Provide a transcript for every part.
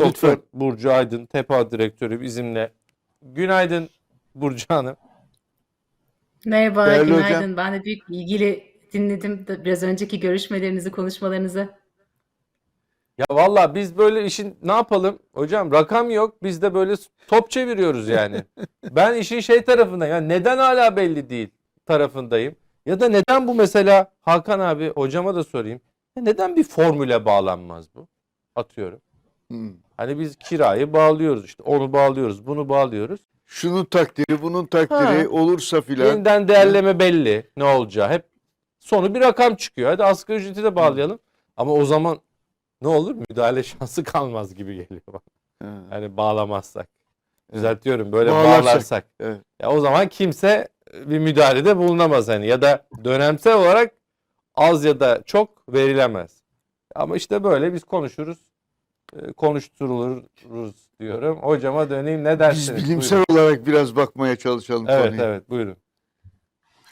Doktor Lütfen. Burcu Aydın, TEPA Direktörü bizimle. Günaydın Burcu Hanım. Merhaba, Değerli günaydın. hocam. Ben de büyük ilgili dinledim biraz önceki görüşmelerinizi, konuşmalarınızı. Ya valla biz böyle işin ne yapalım hocam rakam yok biz de böyle top çeviriyoruz yani. ben işin şey tarafındayım yani neden hala belli değil tarafındayım. Ya da neden bu mesela Hakan abi hocama da sorayım. Ya neden bir formüle bağlanmaz bu? Atıyorum. Hmm. Hani biz kirayı bağlıyoruz işte onu bağlıyoruz bunu bağlıyoruz. Şunun takdiri, bunun takdiri Ha. olursa filan. Yeniden değerleme belli ne olacağı hep sonu bir rakam çıkıyor. Hadi asgari ücreti de bağlayalım. Ama o zaman ne olur müdahale şansı kalmaz gibi geliyor bana. Ha, Yani bağlamazsak. Evet. Düzeltiyorum böyle Bağlarsak. bağlarsak. Evet. Ya o zaman kimse bir müdahalede bulunamaz hani ya da dönemsel olarak az ya da çok verilemez. Ama işte böyle biz konuşuruz. E, Konuşturuluruz diyorum. Hocama döneyim ne Biz dersiniz? bilimsel olarak biraz bakmaya çalışalım Buyurun. Evet konuya. evet buyurun.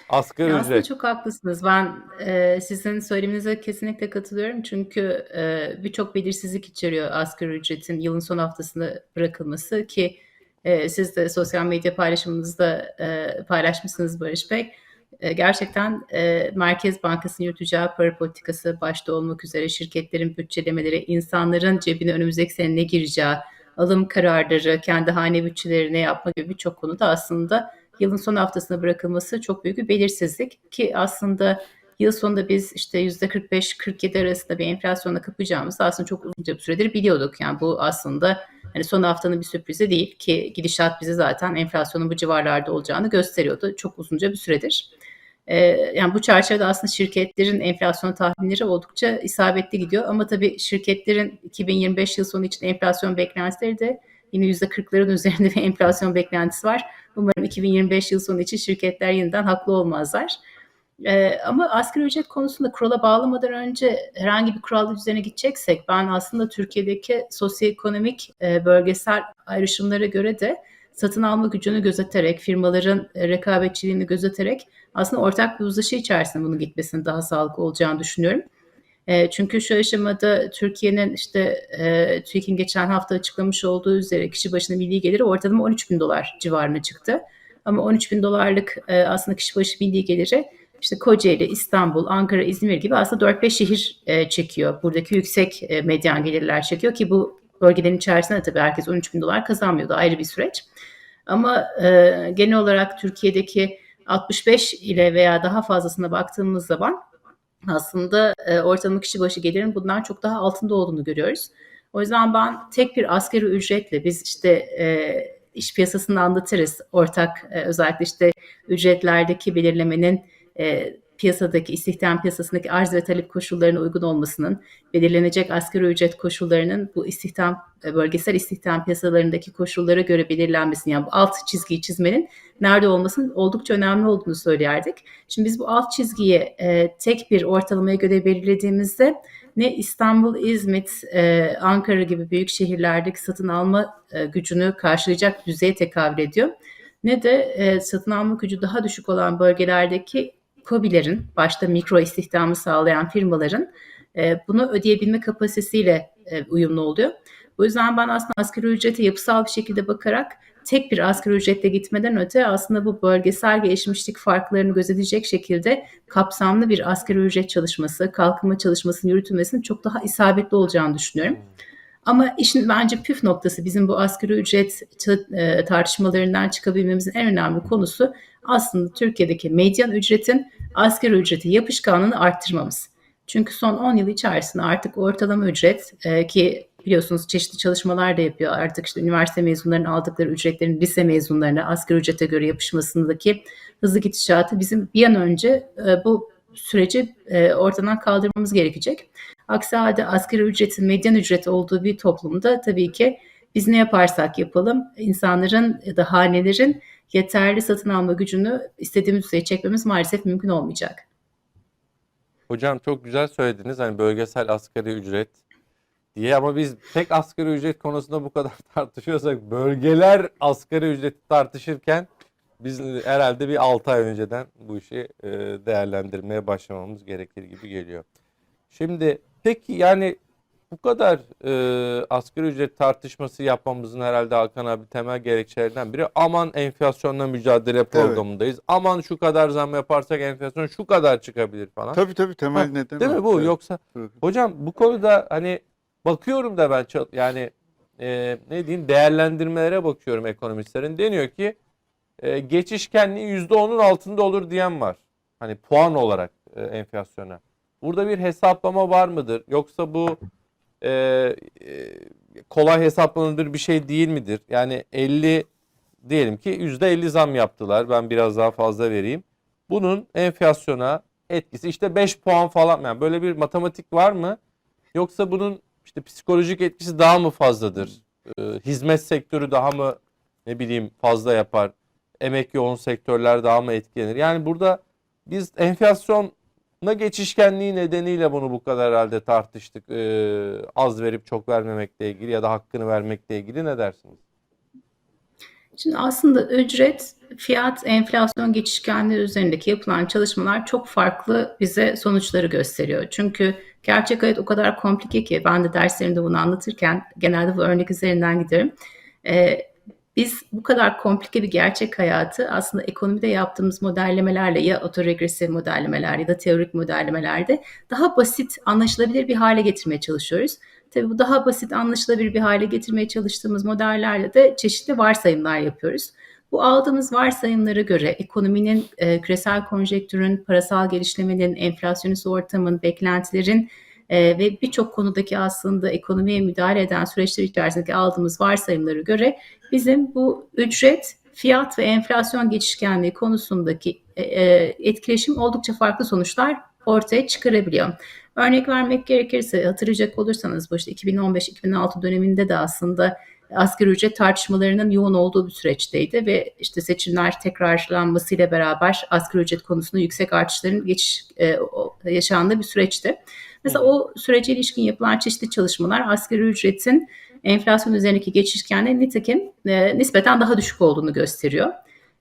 Asgari Ya aslında ücret. çok haklısınız. Ben e, sizin söyleminize kesinlikle katılıyorum. Çünkü e, birçok belirsizlik içeriyor asgari ücretin yılın son haftasında bırakılması ki e, siz de sosyal medya paylaşımınızda e, paylaşmışsınız Barış Bey. E, gerçekten e, Merkez Bankası'nın yürüteceği para politikası başta olmak üzere şirketlerin bütçelemeleri, insanların cebine önümüzdeki sene ne gireceği, alım kararları, kendi hane bütçelerine yapma gibi birçok konuda aslında yılın son haftasına bırakılması çok büyük bir belirsizlik ki aslında yıl sonunda biz işte %45-47 arasında bir enflasyona kapacağımızı aslında çok uzunca bir süredir biliyorduk. Yani bu aslında hani son haftanın bir sürprizi değil ki gidişat bize zaten enflasyonun bu civarlarda olacağını gösteriyordu çok uzunca bir süredir. Ee, yani bu çerçevede aslında şirketlerin enflasyon tahminleri oldukça isabetli gidiyor ama tabii şirketlerin 2025 yıl sonu için enflasyon beklentileri de yine %40'ların üzerinde bir enflasyon beklentisi var. Umarım 2025 yıl sonu için şirketler yeniden haklı olmazlar. Ee, ama asgari ücret konusunda kurala bağlamadan önce herhangi bir kural üzerine gideceksek ben aslında Türkiye'deki sosyoekonomik e, bölgesel ayrışımlara göre de satın alma gücünü gözeterek, firmaların e, rekabetçiliğini gözeterek aslında ortak bir uzlaşı içerisinde bunun gitmesinin daha sağlıklı olacağını düşünüyorum. E, çünkü şu aşamada Türkiye'nin işte e, TÜİK'in geçen hafta açıklamış olduğu üzere kişi başına milli geliri ortalama 13 bin dolar civarına çıktı. Ama 13 bin dolarlık e, aslında kişi başı milli geliri işte Kocaeli, İstanbul, Ankara, İzmir gibi aslında 4-5 şehir e, çekiyor. Buradaki yüksek e, medyan gelirler çekiyor ki bu bölgelerin içerisinde tabii herkes 13 bin dolar kazanmıyordu ayrı bir süreç. Ama e, genel olarak Türkiye'deki 65 ile veya daha fazlasına baktığımız zaman aslında e, ortalama kişi başı gelirin bundan çok daha altında olduğunu görüyoruz. O yüzden ben tek bir asgari ücretle biz işte e, iş piyasasını anlatırız. Ortak e, özellikle işte ücretlerdeki belirlemenin e, piyasadaki istihdam piyasasındaki arz ve talep koşullarına uygun olmasının, belirlenecek asgari ücret koşullarının bu istihdam e, bölgesel istihdam piyasalarındaki koşullara göre belirlenmesinin yani bu alt çizgiyi çizmenin nerede olmasının oldukça önemli olduğunu söylerdik. Şimdi biz bu alt çizgiyi e, tek bir ortalamaya göre belirlediğimizde ne İstanbul, İzmit, e, Ankara gibi büyük şehirlerdeki satın alma e, gücünü karşılayacak düzeye tekabül ediyor. Ne de e, satın alma gücü daha düşük olan bölgelerdeki KOBİ'lerin, başta mikro istihdamı sağlayan firmaların e, bunu ödeyebilme kapasitesiyle e, uyumlu oluyor. O yüzden ben aslında asgari ücrete yapısal bir şekilde bakarak tek bir asgari ücretle gitmeden öte aslında bu bölgesel gelişmişlik farklarını gözetecek şekilde kapsamlı bir asgari ücret çalışması, kalkınma çalışmasının yürütülmesinin çok daha isabetli olacağını düşünüyorum. Ama işin bence püf noktası bizim bu asgari ücret e, tartışmalarından çıkabilmemizin en önemli konusu aslında Türkiye'deki medyan ücretin asgari ücrete yapışkanlığını arttırmamız. Çünkü son 10 yıl içerisinde artık ortalama ücret e, ki biliyorsunuz çeşitli çalışmalar da yapıyor artık işte üniversite mezunlarının aldıkları ücretlerin lise mezunlarına asgari ücrete göre yapışmasındaki hızlı gidişatı bizim bir an önce e, bu süreci e, ortadan kaldırmamız gerekecek. Aksi halde asgari ücretin medyan ücret olduğu bir toplumda tabii ki biz ne yaparsak yapalım insanların ya da hanelerin yeterli satın alma gücünü istediğimiz düzeye çekmemiz maalesef mümkün olmayacak. Hocam çok güzel söylediniz hani bölgesel asgari ücret diye ama biz tek asgari ücret konusunda bu kadar tartışıyorsak bölgeler asgari ücreti tartışırken biz herhalde bir 6 ay önceden bu işi e, değerlendirmeye başlamamız gerekir gibi geliyor. Şimdi peki yani bu kadar e, asgari ücret tartışması yapmamızın herhalde Hakan abi temel gerekçelerinden biri aman enflasyonla mücadele programındayız. Aman şu kadar zam yaparsak enflasyon şu kadar çıkabilir falan. Tabii tabii temel Ha, neden Değil mi bu? Evet. Yoksa Evet. hocam bu konuda hani bakıyorum da ben yani e, ne diyeyim değerlendirmelere bakıyorum ekonomistlerin. Deniyor ki e, geçişkenliği %10'un altında olur diyen var. Hani puan olarak e, enflasyona. Burada bir hesaplama var mıdır? Yoksa bu e, e, kolay hesaplanabilir bir şey değil midir? Yani 50 diyelim ki %50 zam yaptılar. Ben biraz daha fazla vereyim. Bunun enflasyona etkisi işte 5 puan falan yani böyle bir matematik var mı? Yoksa bunun işte psikolojik etkisi daha mı fazladır? Ee, hizmet sektörü daha mı ne bileyim fazla yapar? Emek yoğun sektörler daha mı etkilenir? Yani burada biz enflasyona geçişkenliği nedeniyle bunu bu kadar herhalde tartıştık. Ee, az verip çok vermemekle ilgili ya da hakkını vermekle ilgili ne dersiniz? Şimdi aslında ücret, fiyat, enflasyon geçişkenliği üzerindeki yapılan çalışmalar çok farklı bize sonuçları gösteriyor. Çünkü gerçek hayat o kadar komplike ki ben de derslerimde bunu anlatırken genelde bu örnek üzerinden giderim. Ee, biz bu kadar komplike bir gerçek hayatı aslında ekonomide yaptığımız modellemelerle ya otoregresif modellemeler ya da teorik modellemelerde daha basit, anlaşılabilir bir hale getirmeye çalışıyoruz. Tabii bu daha basit, anlaşılabilir bir hale getirmeye çalıştığımız modellerle de çeşitli varsayımlar yapıyoruz. Bu aldığımız varsayımlara göre ekonominin, e, küresel konjektürün, parasal gelişmenin, enflasyonist ortamın, beklentilerin e, ve birçok konudaki aslında ekonomiye müdahale eden süreçler içerisindeki aldığımız varsayımlara göre bizim bu ücret, fiyat ve enflasyon geçişkenliği konusundaki e, e, etkileşim oldukça farklı sonuçlar ortaya çıkarabiliyor. Örnek vermek gerekirse hatırlayacak olursanız bu işte 2015-2016 döneminde de aslında asgari ücret tartışmalarının yoğun olduğu bir süreçteydi ve işte seçimler tekrarlanmasıyla beraber asgari ücret konusunda yüksek artışların geçiş e, yaşandığı bir süreçti. Mesela o sürece ilişkin yapılan çeşitli çalışmalar asgari ücretin enflasyon üzerindeki geçişkenliği nitekim e, nispeten daha düşük olduğunu gösteriyor.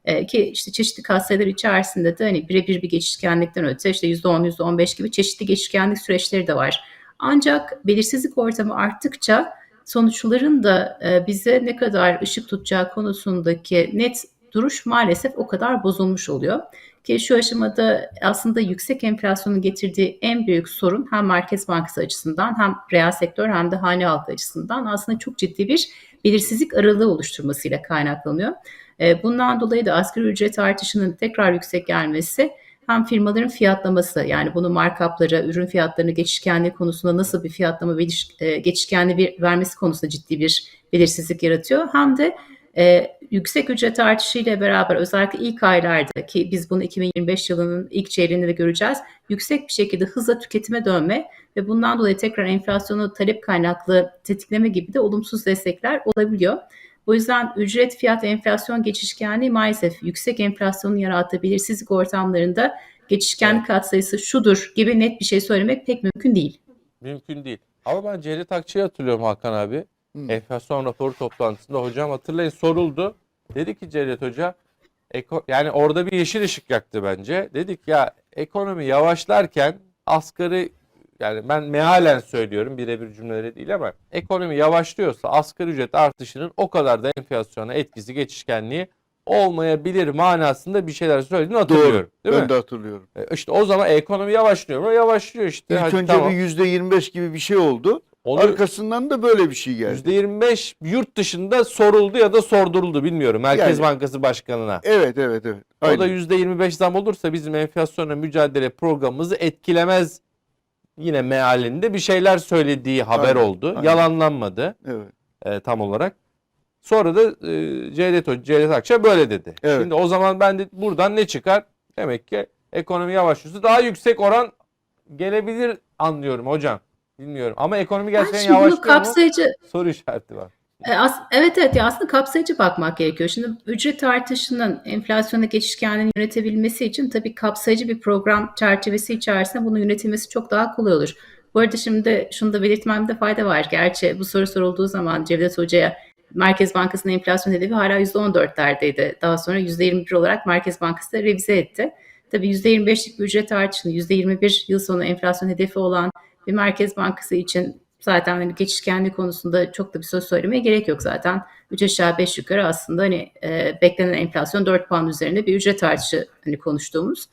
E, ki işte çeşitli katsayılar içerisinde de hani birebir bir geçişkenlikten öte işte %10, %15 gibi çeşitli geçişkenlik süreçleri de var. Ancak belirsizlik ortamı arttıkça sonuçların da e, bize ne kadar ışık tutacağı konusundaki net duruş maalesef o kadar bozulmuş oluyor. Ki şu aşamada aslında yüksek enflasyonun getirdiği en büyük sorun hem Merkez Bankası açısından hem reel sektör hem de hane halkı açısından aslında çok ciddi bir belirsizlik aralığı oluşturmasıyla kaynaklanıyor. E, Bundan dolayı da asgari ücret artışının tekrar yüksek gelmesi hem firmaların fiyatlaması yani bunu markuplara, ürün fiyatlarını geçişkenliği konusunda nasıl bir fiyatlama e, geçişkenliği vermesi konusunda ciddi bir belirsizlik yaratıyor. Hem de e, yüksek ücret artışıyla beraber özellikle ilk aylarda ki biz bunu 2025 yılının ilk çeyreğinde de göreceğiz. Yüksek bir şekilde hızla tüketime dönme ve bundan dolayı tekrar enflasyonu talep kaynaklı tetikleme gibi de olumsuz destekler olabiliyor. O yüzden ücret fiyat enflasyon geçişkenliği maalesef yüksek enflasyonun yarattığı belirsizlik ortamlarında geçişkenlik katsayısı şudur gibi net bir şey söylemek pek mümkün değil. Mümkün değil. Ama ben Cevdet Akçay'ı hatırlıyorum Hakan abi. Hı. Enflasyon raporu toplantısında hocam hatırlayın soruldu. Dedi ki Cevdet Hoca eko- yani orada bir yeşil ışık yaktı bence. Dedik ya ekonomi yavaşlarken asgari yani ben mealen söylüyorum birebir cümleleri değil ama ekonomi yavaşlıyorsa asgari ücret artışının o kadar da enflasyona etkisi geçişkenliği olmayabilir manasında bir şeyler söylediğini hatırlıyorum. Doğru. Değil ben mi? de hatırlıyorum. E, İşte o zaman ekonomi yavaşlıyor mu? Yavaşlıyor işte. İlk Hadi önce tamam. bir yüzde 25 gibi bir şey oldu. Olur. Arkasından da böyle bir şey geldi. %25 yurt dışında soruldu ya da sorduruldu bilmiyorum Merkez Yani- Bankası Başkanı'na. Evet evet evet. O da Aynen. %25 zam olursa bizim enflasyonla mücadele programımızı etkilemez yine mealinde bir şeyler söylediği haber Aynen, oldu. aynen. Yalanlanmadı Evet. e, tam olarak. Sonra da e, Cevdet, Hoca- Cevdet Akça böyle dedi. Evet. Şimdi o zaman ben de buradan ne çıkar? Demek ki ekonomi yavaşlıyorsa daha yüksek oran gelebilir anlıyorum hocam. Bilmiyorum ama ekonomi gerçekten bunu yavaşlıyor mu? kapsayıcı Soru işareti var. E, evet evet ya aslında kapsayıcı bakmak gerekiyor. Şimdi ücret artışının enflasyona geçişkenliğini yönetebilmesi için tabii kapsayıcı bir program çerçevesi içerisinde bunun yönetilmesi çok daha kolay olur. Bu arada şimdi şunu da belirtmemde fayda var. Gerçi bu soru sorulduğu zaman Cevdet Hoca'ya Merkez Bankası'nın enflasyon hedefi hala %14'lerdeydi. Daha sonra %21 olarak Merkez Bankası da revize etti. Tabii %25'lik bir ücret artışını %21 yıl sonu enflasyon hedefi olan bir Merkez Bankası için zaten hani geçişkenlik konusunda çok da bir söz söylemeye gerek yok zaten. 3 aşağı 5 yukarı aslında hani e, beklenen enflasyon 4 puan üzerinde bir ücret artışı hani konuştuğumuz.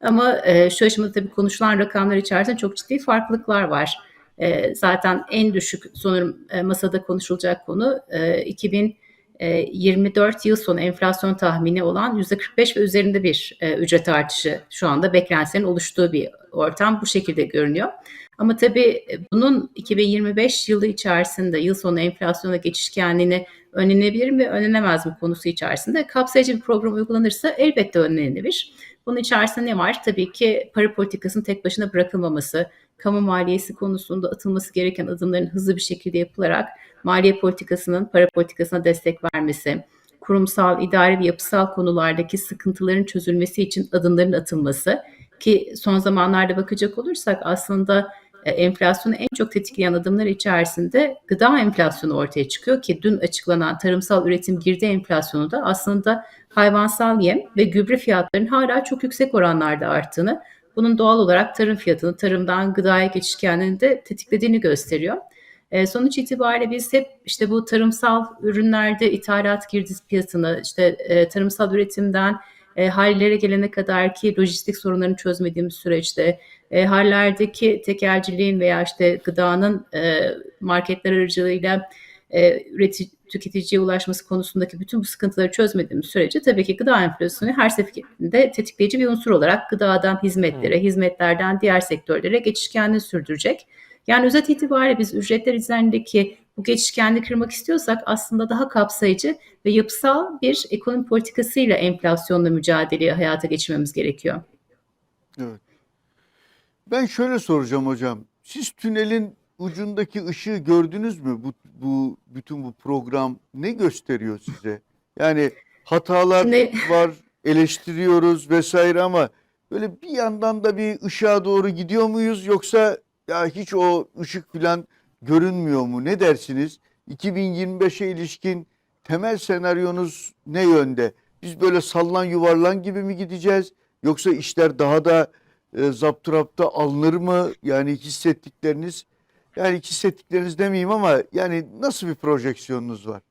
Ama e, şu aşamada tabii konuşulan rakamlar içerisinde çok ciddi farklılıklar var. E, zaten en düşük sanırım e, masada konuşulacak konu e, 2024 yıl sonu enflasyon tahmini olan %45 ve üzerinde bir e, ücret artışı şu anda beklentilerin oluştuğu bir ortam bu şekilde görünüyor. Ama tabii bunun 2025 yılı içerisinde yıl sonu enflasyona geçişkenliğini önlenebilir mi, önlenemez mi konusu içerisinde kapsayıcı bir program uygulanırsa elbette önlenebilir. Bunun içerisinde ne var? Tabii ki para politikasının tek başına bırakılmaması, kamu maliyesi konusunda atılması gereken adımların hızlı bir şekilde yapılarak maliye politikasının para politikasına destek vermesi, kurumsal, idari ve yapısal konulardaki sıkıntıların çözülmesi için adımların atılması ki son zamanlarda bakacak olursak aslında e, enflasyonu en çok tetikleyen adımlar içerisinde gıda enflasyonu ortaya çıkıyor ki dün açıklanan tarımsal üretim girdi enflasyonu da aslında hayvansal yem ve gübre fiyatlarının hala çok yüksek oranlarda arttığını, bunun doğal olarak tarım fiyatını, tarımdan gıdaya geçişkenliğini de tetiklediğini gösteriyor. E, sonuç itibariyle biz hep işte bu tarımsal ürünlerde ithalat girdi fiyatını, işte e, tarımsal üretimden e, hallere gelene kadar ki lojistik sorunlarını çözmediğimiz süreçte e, hallerdeki tekelciliğin veya işte gıdanın e, marketler aracılığıyla e, üretici, tüketiciye ulaşması konusundaki bütün bu sıkıntıları çözmediğimiz sürece tabii ki gıda enflasyonu her seferinde tetikleyici bir unsur olarak gıdadan hizmetlere, hizmetlerden diğer sektörlere geçişkenliği sürdürecek. Yani özet itibariyle biz ücretler üzerindeki bu geçişkenliği kırmak istiyorsak aslında daha kapsayıcı ve yapısal bir ekonomi politikasıyla enflasyonla mücadeleyi hayata geçirmemiz gerekiyor. Evet. Ben şöyle soracağım hocam. Siz tünelin ucundaki ışığı gördünüz mü? Bu, bu bütün bu program ne gösteriyor size? Yani hatalar Şimdi- var, eleştiriyoruz vesaire ama böyle bir yandan da bir ışığa doğru gidiyor muyuz yoksa ya hiç o ışık falan görünmüyor mu? Ne dersiniz? 2025'e ilişkin temel senaryonuz ne yönde? Biz böyle sallan yuvarlan gibi mi gideceğiz? Yoksa işler daha da e, zapturapta alınır mı? Yani hissettikleriniz, yani hissettikleriniz demeyeyim ama yani nasıl bir projeksiyonunuz var?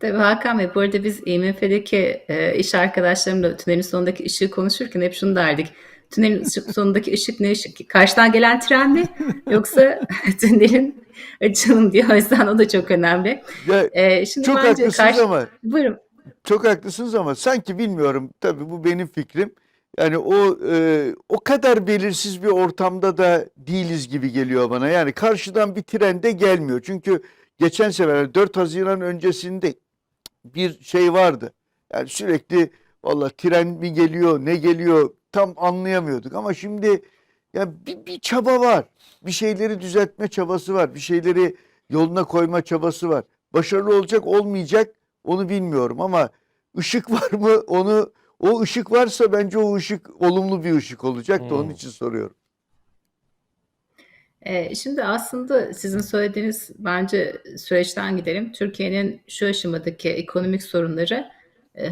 Tabii Hakan Bey, bu arada biz IMF'deki e, iş arkadaşlarımla tünelin sonundaki ışığı konuşurken hep şunu derdik. Tünelin ışık- sonundaki ışık ne ışık? Karşıdan gelen tren mi? Yoksa tünelin açılım diye. O yüzden o da çok önemli. Ya, E, şimdi çok haklısınız karşı... ama Buyurun. Çok haklısınız ama sanki bilmiyorum tabii bu benim fikrim. Yani o e, o kadar belirsiz bir ortamda da değiliz gibi geliyor bana. Yani karşıdan bir tren de gelmiyor. Çünkü geçen sefer 4 Haziran öncesinde bir şey vardı. Yani sürekli valla tren mi geliyor ne geliyor tam anlayamıyorduk. Ama şimdi ya bir, bir çaba var. Bir şeyleri düzeltme çabası var. Bir şeyleri yoluna koyma çabası var. Başarılı olacak olmayacak onu bilmiyorum ama ışık var mı onu o ışık varsa bence o ışık olumlu bir ışık olacak da onun Hmm. için soruyorum. Ee, şimdi aslında sizin söylediğiniz bence süreçten gidelim. Türkiye'nin şu aşamadaki ekonomik sorunları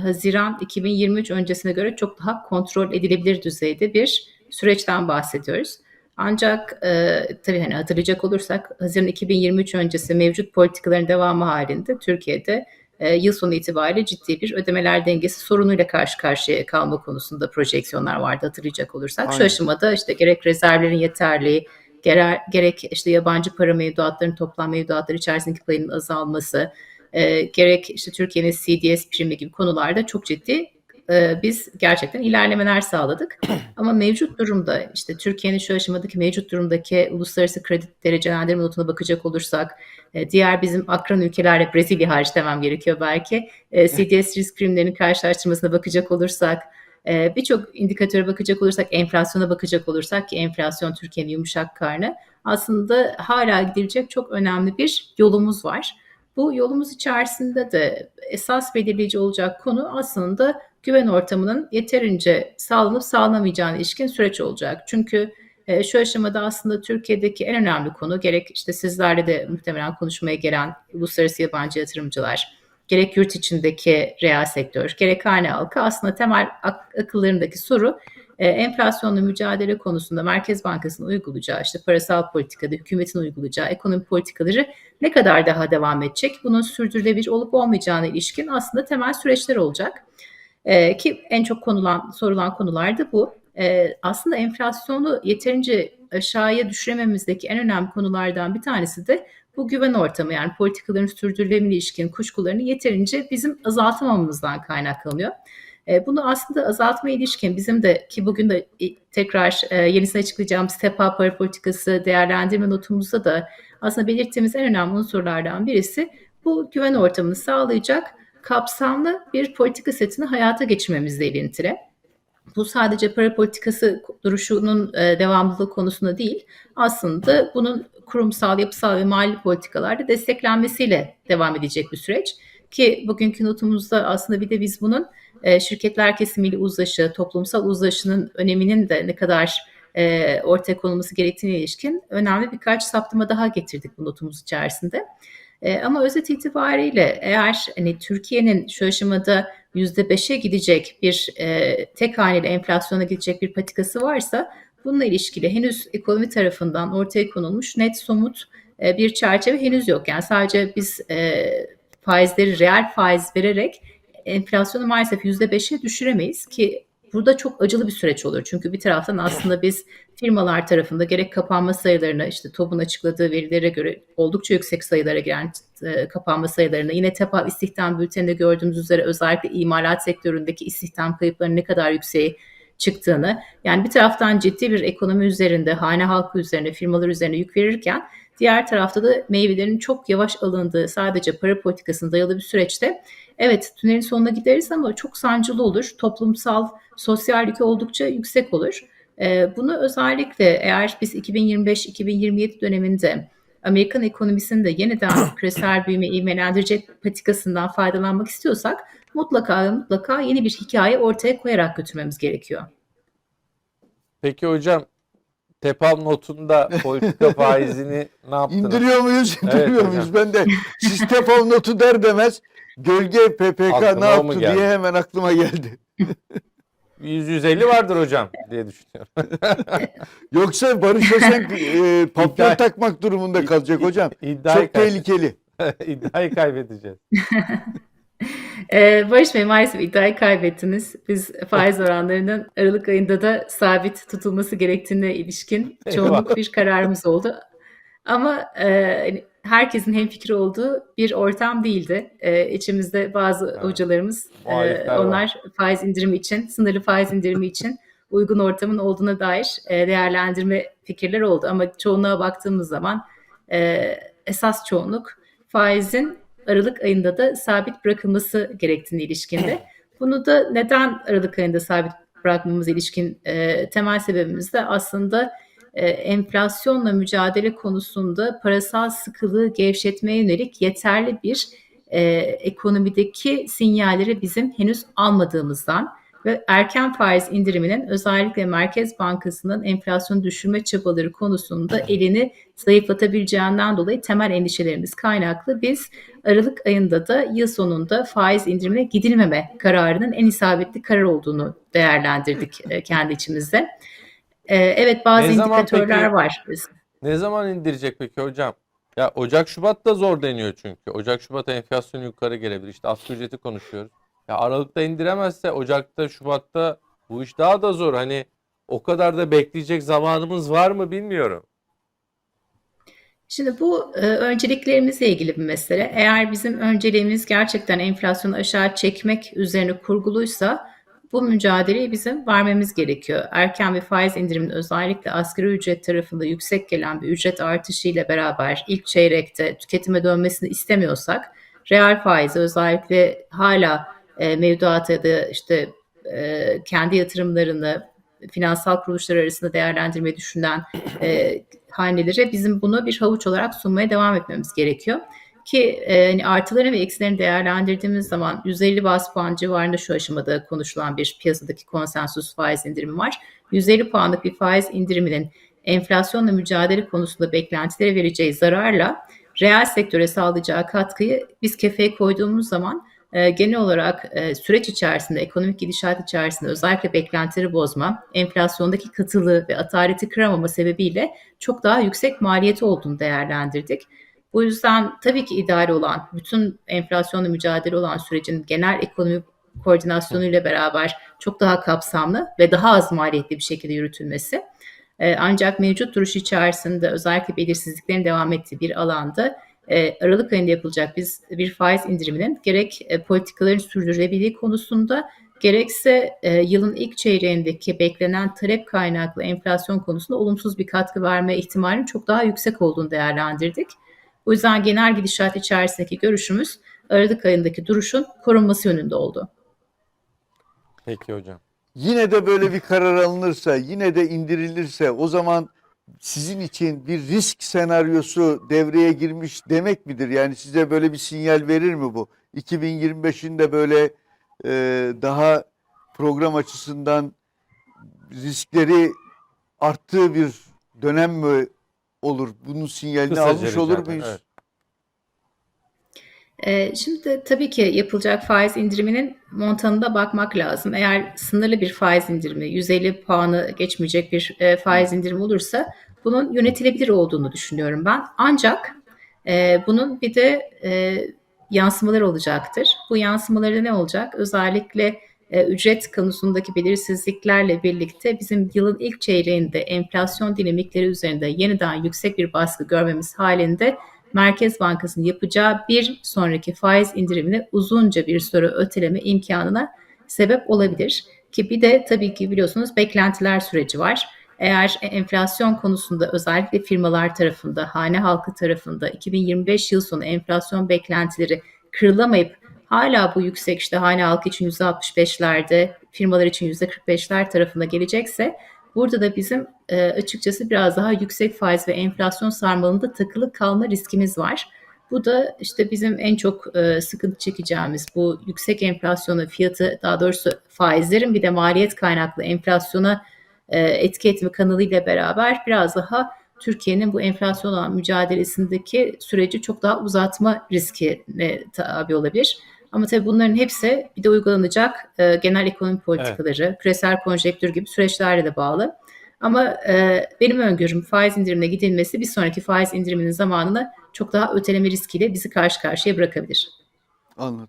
Haziran 2023 öncesine göre çok daha kontrol edilebilir düzeyde bir süreçten bahsediyoruz. Ancak e, tabii hani hatırlayacak olursak Haziran 2023 öncesi mevcut politikaların devamı halinde Türkiye'de e, yıl sonu itibariyle ciddi bir ödemeler dengesi sorunuyla karşı karşıya kalma konusunda projeksiyonlar vardı hatırlayacak olursak. Şu Aynen. aşamada işte gerek rezervlerin yeterliği, gerek, gerek işte yabancı para mevduatlarının toplam mevduatları içerisindeki payının azalması, e, gerek işte Türkiye'nin CDS primi gibi konularda çok ciddi e, biz gerçekten ilerlemeler sağladık. Ama mevcut durumda işte Türkiye'nin şu aşamadaki mevcut durumdaki uluslararası kredi derecelendirme notuna bakacak olursak e, diğer bizim akran ülkelerle Brezilya hariç demem gerekiyor belki. E, CDS risk primlerinin karşılaştırmasına bakacak olursak e, birçok indikatöre bakacak olursak, enflasyona bakacak olursak ki enflasyon Türkiye'nin yumuşak karnı aslında hala gidilecek çok önemli bir yolumuz var. Bu yolumuz içerisinde de esas belirleyici olacak konu aslında güven ortamının yeterince sağlanıp sağlanamayacağına ilişkin süreç olacak. Çünkü e, şu aşamada aslında Türkiye'deki en önemli konu gerek işte sizlerle de muhtemelen konuşmaya gelen uluslararası yabancı yatırımcılar, gerek yurt içindeki reel sektör, gerek hane halkı aslında temel ak- akıllarındaki soru e, enflasyonla mücadele konusunda Merkez Bankası'nın uygulayacağı işte parasal politikada hükümetin uygulayacağı ekonomi politikaları ne kadar daha devam edecek? Bunun sürdürülebilir olup olmayacağına ilişkin aslında temel süreçler olacak. E, ki en çok konulan sorulan konular da bu. E, aslında enflasyonu yeterince aşağıya düşürememizdeki en önemli konulardan bir tanesi de bu güven ortamı yani politikaların sürdürülebilirliğine ilişkin kuşkularını yeterince bizim azaltamamamızdan kaynaklanıyor. E, bunu aslında azaltmaya ilişkin bizim de ki bugün de tekrar e, yenisini açıklayacağım step up para politikası değerlendirme notumuzda da aslında belirttiğimiz en önemli unsurlardan birisi bu güven ortamını sağlayacak kapsamlı bir politika setini hayata geçirmemizle ilintili. Bu sadece para politikası duruşunun e, devamlılığı konusunda değil, aslında bunun kurumsal, yapısal ve mali politikalarda desteklenmesiyle devam edecek bir süreç. Ki bugünkü notumuzda aslında bir de biz bunun e, şirketler kesimiyle uzlaşı, toplumsal uzlaşının öneminin de ne kadar e, ortaya konulması gerektiğine ilişkin önemli birkaç saptama daha getirdik bu notumuz içerisinde. E, ama özet itibariyle eğer hani Türkiye'nin şu aşamada %5'e gidecek bir tek haneli enflasyona gidecek bir patikası varsa bununla ilişkili henüz ekonomi tarafından ortaya konulmuş net somut bir çerçeve henüz yok. Yani sadece biz faizleri reel faiz vererek enflasyonu maalesef %5'e düşüremeyiz ki burada çok acılı bir süreç olur. Çünkü bir taraftan aslında biz firmalar tarafında gerek kapanma sayılarına işte TOB'un açıkladığı verilere göre oldukça yüksek sayılara gelen e, kapanma sayılarına yine TEPA istihdam bülteninde gördüğümüz üzere özellikle imalat sektöründeki istihdam kayıplarının ne kadar yükseği çıktığını yani bir taraftan ciddi bir ekonomi üzerinde hane halkı üzerine firmalar üzerine yük verirken diğer tarafta da meyvelerin çok yavaş alındığı sadece para politikasına dayalı bir süreçte evet tünelin sonuna gideriz ama çok sancılı olur. Toplumsal, sosyal yükü oldukça yüksek olur. Bunu özellikle eğer biz 2025-2027 döneminde Amerikan ekonomisini de yeniden küresel büyüme ivmelendirecek patikasından faydalanmak istiyorsak mutlaka mutlaka yeni bir hikaye ortaya koyarak götürmemiz gerekiyor. Peki hocam TEPAM notunda politika faizini ne yaptınız? İndiriyor muyuz, Evet indirmiyor hocam. muyuz? Ben de Sistefon notu der demez gölge PPK Aklına ne yaptı diye hemen aklıma geldi. 100-150 vardır hocam diye düşünüyorum. Yoksa Barış Ösen e, papyon İddia- takmak durumunda kalacak hocam. İddiayı, Çok tehlikeli. İddiayı kaybedeceğiz. Ee, Barış Bey maalesef iddiayı kaybettiniz. Biz faiz oranlarının Aralık ayında da sabit tutulması gerektiğine ilişkin çoğunluk bir kararımız oldu. Ama e, herkesin hemfikir olduğu bir ortam değildi. E, içimizde bazı Evet. hocalarımız e, Muhalifler var. onlar faiz indirimi için, sınırlı faiz indirimi için uygun ortamın olduğuna dair e, değerlendirme fikirler oldu. Ama çoğunluğa baktığımız zaman e, esas çoğunluk faizin Aralık ayında da sabit bırakılması gerektiğine ilişkinde. Bunu da neden Aralık ayında sabit bırakmamız ilişkin e, temel sebebimiz de aslında e, enflasyonla mücadele konusunda parasal sıkılığı gevşetmeye yönelik yeterli bir e, ekonomideki sinyalleri bizim henüz almadığımızdan ve erken faiz indiriminin özellikle Merkez Bankası'nın enflasyonu düşürme çabaları konusunda elini zayıflatabileceğinden dolayı temel endişelerimiz kaynaklı. Biz Aralık ayında da yıl sonunda faiz indirimine gidilmeme kararının en isabetli karar olduğunu değerlendirdik e, kendi içimizde. E, evet bazı Ne indikatörler peki? var. Ne zaman indirecek peki hocam? Ya Ocak Şubat da zor deniyor çünkü. Ocak Şubat enflasyon yukarı gelebilir. İşte asgari ücreti konuşuyoruz. Ya Aralık'ta indiremezse Ocak'ta Şubat'ta bu iş daha da zor. Hani o kadar da bekleyecek zamanımız var mı bilmiyorum. Şimdi bu e, önceliklerimizle ilgili bir mesele. Eğer bizim önceliğimiz gerçekten enflasyonu aşağı çekmek üzerine kurguluysa bu mücadeleyi bizim vermemiz gerekiyor. Erken bir faiz indiriminin özellikle asgari ücret tarafında yüksek gelen bir ücret artışıyla beraber ilk çeyrekte tüketime dönmesini istemiyorsak reel faizi özellikle hala e, mevduata ya da işte e, kendi yatırımlarını finansal kuruluşlar arasında değerlendirmeyi düşünen e, hanelere bizim bunu bir havuç olarak sunmaya devam etmemiz gerekiyor. Ki e, hani artıları ve eksilerini değerlendirdiğimiz zaman 150 bas puan civarında şu aşamada konuşulan bir piyasadaki konsensus faiz indirimi var. 150 puanlık bir faiz indiriminin enflasyonla mücadele konusunda beklentilere vereceği zararla reel sektöre sağlayacağı katkıyı biz kefeye koyduğumuz zaman e, genel olarak e, süreç içerisinde, ekonomik gidişat içerisinde özellikle beklentileri bozma, enflasyondaki katılığı ve ataleti kıramama sebebiyle çok daha yüksek maliyeti olduğunu değerlendirdik. Bu yüzden tabii ki ideal olan, bütün enflasyonla mücadele olan sürecin genel ekonomi koordinasyonuyla beraber çok daha kapsamlı ve daha az maliyetli bir şekilde yürütülmesi. Ee, Ancak mevcut duruş içerisinde özellikle belirsizliklerin devam ettiği bir alanda e, Aralık ayında yapılacak biz bir faiz indiriminin gerek e, politikaların sürdürülebilirliği konusunda gerekse e, yılın ilk çeyreğindeki beklenen talep kaynaklı enflasyon konusunda olumsuz bir katkı verme ihtimalinin çok daha yüksek olduğunu değerlendirdik. O yüzden genel gidişat içerisindeki görüşümüz Aralık ayındaki duruşun korunması yönünde oldu. Peki hocam. Yine de böyle bir karar alınırsa, yine de indirilirse o zaman sizin için bir risk senaryosu devreye girmiş demek midir? Yani size böyle bir sinyal verir mi bu? 2025'in de böyle e, daha program açısından riskleri arttığı bir dönem mi olur? Bunun sinyalini Kısaca almış olur muyuz? Evet. Ee, Şimdi tabii ki yapılacak faiz indiriminin montanına bakmak lazım. Eğer sınırlı bir faiz indirimi, 150 puanı geçmeyecek bir e, faiz indirimi olursa bunun yönetilebilir olduğunu düşünüyorum ben. Ancak e, bunun bir de e, yansımaları olacaktır. Bu yansımaları ne olacak? Özellikle ücret konusundaki belirsizliklerle birlikte bizim yılın ilk çeyreğinde enflasyon dinamikleri üzerinde yeniden yüksek bir baskı görmemiz halinde Merkez Bankası'nın yapacağı bir sonraki faiz indirimini uzunca bir süre öteleme imkanına sebep olabilir. Ki bir de tabii ki biliyorsunuz beklentiler süreci var. Eğer enflasyon konusunda özellikle firmalar tarafında, hane halkı tarafında 2025 yıl sonu enflasyon beklentileri kırılamayıp hala bu yüksek işte hane halkı için %65'lerde, firmalar için %45'ler tarafında gelecekse Burada da bizim e, açıkçası biraz daha yüksek faiz ve enflasyon sarmalında takılı kalma riskimiz var. Bu da işte bizim en çok e, sıkıntı çekeceğimiz bu yüksek enflasyona fiyatı daha doğrusu faizlerin bir de maliyet kaynaklı enflasyona e, etki etme kanalıyla beraber biraz daha Türkiye'nin bu enflasyonla mücadelesindeki süreci çok daha uzatma riskine tabi olabilir. Ama tabii bunların hepsi bir de uygulanacak e, genel ekonomi politikaları, küresel konjektür gibi süreçlerle de bağlı. Ama e, benim öngörüm faiz indirimine gidilmesi bir sonraki faiz indiriminin zamanını çok daha öteleme riskiyle bizi karşı karşıya bırakabilir. Anladım.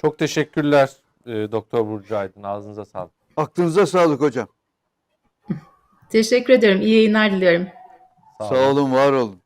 Çok teşekkürler e, Doktor Burcu Aydın. Ağzınıza sağlık. Aklınıza sağlık hocam. Teşekkür ederim. İyi yayınlar diliyorum. Sağ olun, var olun.